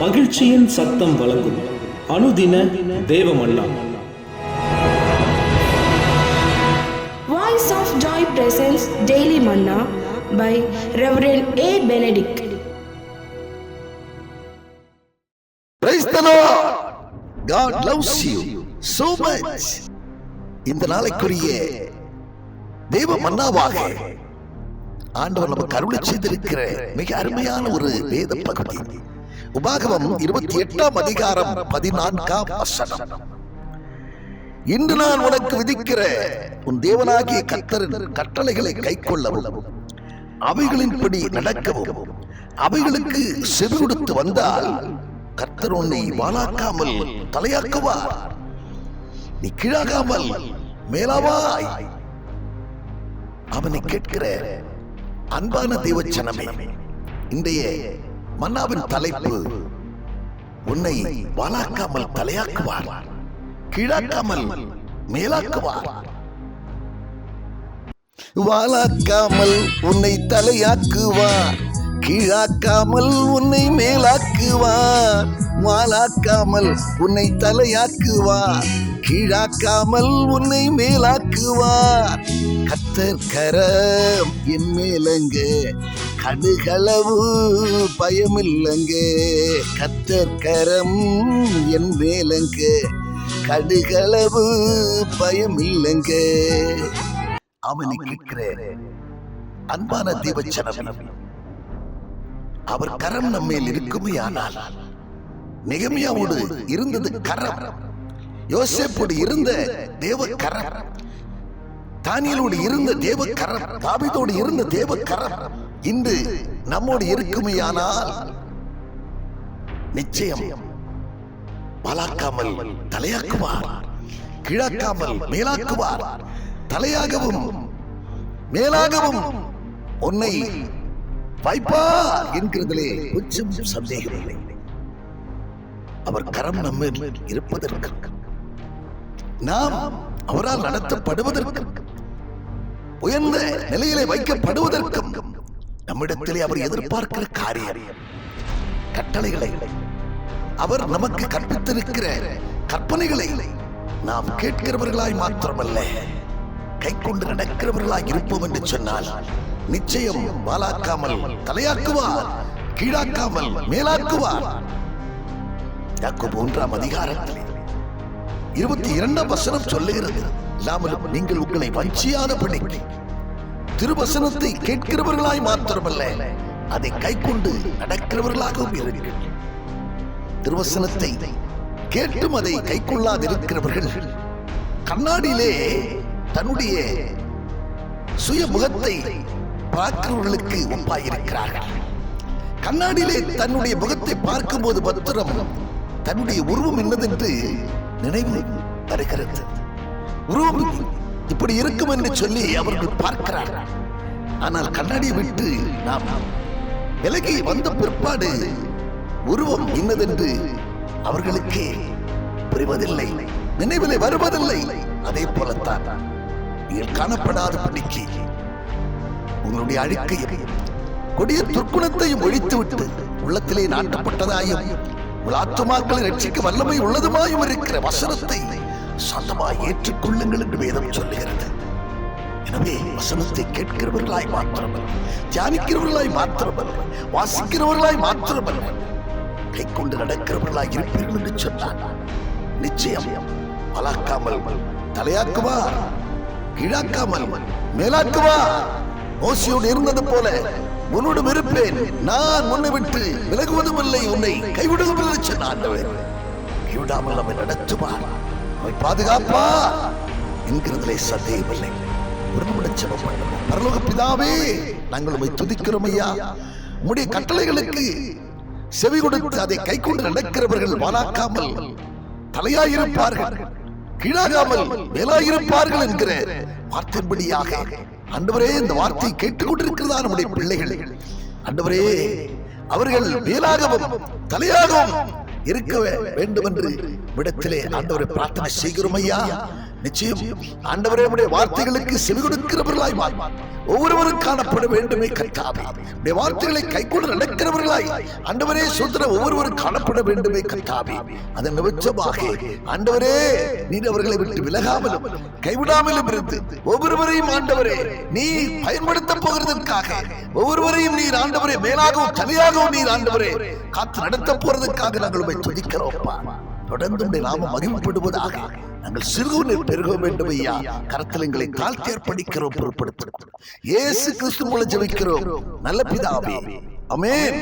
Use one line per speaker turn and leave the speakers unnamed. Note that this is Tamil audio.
மகிழ்ச்சியின் சத்தம் வழங்கும் அனுதின தேவமல்லா
Voice of Joy presents Daily Manna by Reverend A. Benedict.
Praise the Lord. God loves you so much. இந்த நாளைக்குரிய தேவ மன்னாவாக ஆண்டவர் நமக்கு அருளை செய்திருக்கிற மிக அருமையான ஒரு வேத பகுதி உபாகமம் இருபத்தி எட்டாம் அதிகாரம் பதினான்காம் வசனம். இன்று நான் உனக்கு விதிக்கிற உன் தேவனாகிய கத்தரின் கட்டளைகளை கைக்கொள்ளவும் அவைகளின்படி நடக்கவும் அவைகளுக்கு செவி கொடுத்து வந்தால் கர்த்தர் உன்னை வாளாக்காமல் தலையாக்குவார். நீ கீழாகாமல் மேலாவாய். அவனை கேட்கிற அன்பான தேவச்சனமே இன்றைய மன்னாவின் தலைப்பு உன்னை வாளாக்காமல் தலையாக்குவார் கீழாக்காமல் மேலாக்குவார். வாளாக்காமல் உன்னை தலையாக்குவார் கீழாக்காமல் உன்னை மேலாக்குவார் வாளாக்காமல் உன்னை தலையாக்குவார் கீழாக்காமல் உன்னை மேலாக்குவார். கத்தர் கரம் என் மேலங்க கடுகளவு பயமில்லைங்க. கத்தர் கரம் என் மேலங்க கடுகளவு பயமில்லைங்க. அவனை கேட்கிற அன்பான தேவச்சனம் அவர் கரம் நம்மேல் இருக்குமே ஆனால் நிகமையாவோடு இருந்தது கரம். யோசேப்போடு இருந்த தேவ கரம் தானியலோடு இருந்த தேவ கரம் தாவிதோடு இருந்த தேவ கரம் இன்று நம்மோடு இருக்குமையானால் நிச்சயம் பலாக்காமல் தலையாக்குவார் கிழக்காமல் மேலாக்குவார் தலையாகவும் மேலாகவும் உன்னை வைப்பார் என்கிறதிலே கொஞ்சம் சந்தேகம் இல்லை அவர் கரம் நம்ம இருப்பதற்கு நாம் அவரால் நடத்தப்படுவதற்கும் உயர்ந்த நிலையிலே வைக்கப்படுவதற்கும் நம்மிடத்திலே அவர் எதிர்பார்க்கிற காரியம். கட்டளைகளை அவர் நமக்கு கற்பித்திருக்கிற கற்பனைகளை நாம் கேட்கிறவர்களாய் மாத்திரமல்ல கை கொண்டு நடக்கிறவர்களாய் இருப்போம் என்று சொன்னால் நிச்சயம் வாலாக்காமல் தலையாக்குவார் கீழாக்காமல் மேலாக்குவார். யாக்கோபு ஒன்றாம் அதிகாரத்திலே இருபத்தி இரண்டாம் வசனம் சொல்லுகிறது. இல்லாமலும் நீங்கள் உங்களை வஞ்சியாத படிக்கு திருவசனத்தை கேட்கிறவர்களாய் மாத்திரமல்ல அதை கை கொண்டு நடக்கிறவர்களாகவும் இருங்கள். திருவசனத்தை கேட்டும் அதை கை கொள்ளாதிருக்கிறவர்கள் கண்ணாடியிலே தன்னுடைய சுய முகத்தை பார்க்கிறவர்களுக்கு ஒப்பாயிருக்கிறார்கள். கண்ணாடியிலே தன்னுடைய முகத்தை பார்க்கும்போது பத்திரம் தன்னுடைய உருவம் என்னதென்று நினைவு வருகிறது. உருவம் இப்படி இருக்கும் என்று சொல்லி அவர்கள் பார்க்கிறார்கள். ஆனால் கண்ணாடியை விட்டு நாம் விலகி வந்த பிற்பாடு உருவம் இன்னதென்று அவர்களுக்கு புரிவதில்லை நினைவிலே வருவதில்லை. அதே போலத்தான் நீங்கள் காணப்படாத பணிக்கு உங்களுடைய அழுக்கையும் கொடிய துர்க்குணத்தையும் ஒழித்துவிட்டு உள்ளத்திலே நாட்டப்பட்டதாயும் உங்கள் ஆத்துமாக்களை ரட்சிக்க வல்லமை உள்ளதுமாயும் இருக்கிற வசனத்தை சொந்தமாய் ஏற்றுக்கொள்ளுங்கள் என்று வேதம் சொல்லுகிறது. எனவே வசனத்தை கேட்கிறவர்களாய் மாத்திரமல்ல தியானிக்கிறவர்களாய் மாத்திரமல்ல வாசிக்கிறவர்களாய் மாத்திரமல்ல கை கொண்டு நடக்கிறவர்களாய் இருப்பீர்கள் என்று சொன்னார் நிச்சயம் பலாக்காமல் தலையாக்குவா கீழாக்காமல் மேலாக்குவா? ஓசியோடு இருந்தது போல உன்னோடு இருப்பேன். நான் உன்னை விட்டு விலகுவதுமில்லை. உன்னை கைவிடுவதும் இல்லை சொன்ன ஆண்டவர். கைவிடாமல் நம்மை நடத்துவார். நம்மை பாதுகாப்பா என்கிறதிலே சந்தேகமில்லை. ஒரு நிமிடம் ஜெபம் பண்ணுவோம் பரலோக பிதாவே நாங்கள் உண்மை துதிக்கிறோம் ஐயா. உம்முடைய கட்டளைகளுக்கு செவி கொடுத்து அதை கை கொண்டு நடக்கிறவர்கள் வாழாக்காமல் தலையாயிருப்பார்கள். கீழாகாமல் மேலாயிருப்பார்கள் என்கிற வார்த்தைப்படியாக ஆண்டவரே இந்த வார்த்தையை கேட்டுக்கொண்டிருக்கிறதா நம்முடைய பிள்ளைகள்? ஆண்டவரே அவர்கள் மேலாகவும் தலையாகவும் இருக்க வேண்டும் என்று விடத்திலே ஆண்டவரை பிரார்த்தனை செய்கிறோம் ஐயா. நிச்சயம் ஆண்டவரே உடைய வார்த்தைகளுக்கு செவி கொடுக்கிறவர்களாய் ஒவ்வொருவரும் காணப்பட வேண்டுமே கத்தாவே. உடைய வார்த்தைகளை கொண்டு நடக்கிறவர்களாய். ஆண்டவரே சுதந்திர ஒவ்வொருவரும் காணப்பட வேண்டுமே கத்தாவே. அதன் நிமித்தமாக ஆண்டவரே நீர் அவர்களை விட்டு விலகாமலும் கைவிடாமலும் இருந்து ஒவ்வொருவரையும் ஆண்டவரே நீ பயன்படுத்த போகிறதற்காக ஒவ்வொருவரையும் நீர் ஆண்டவரே மேலாகவும் தனியாகவும் நீர் ஆண்டவரே காத்து நடத்த போறதுக்காக நாங்கள் உண்மை துதிக்கிறோம்ப்பா தொடர்ந்து உடைய நாமம் மகிமைப்படுவதாக நாங்கள் சிறுகுவனில் பெருக வேண்டும் ஐயா கரத்தில் எங்களை அர்ப்பணிக்கிறோம் பொருட்படுத்துகிறோம். இயேசு கிறிஸ்து மூலம் ஜெபிக்கிறோம். நல்ல பிதாவே. அமேன்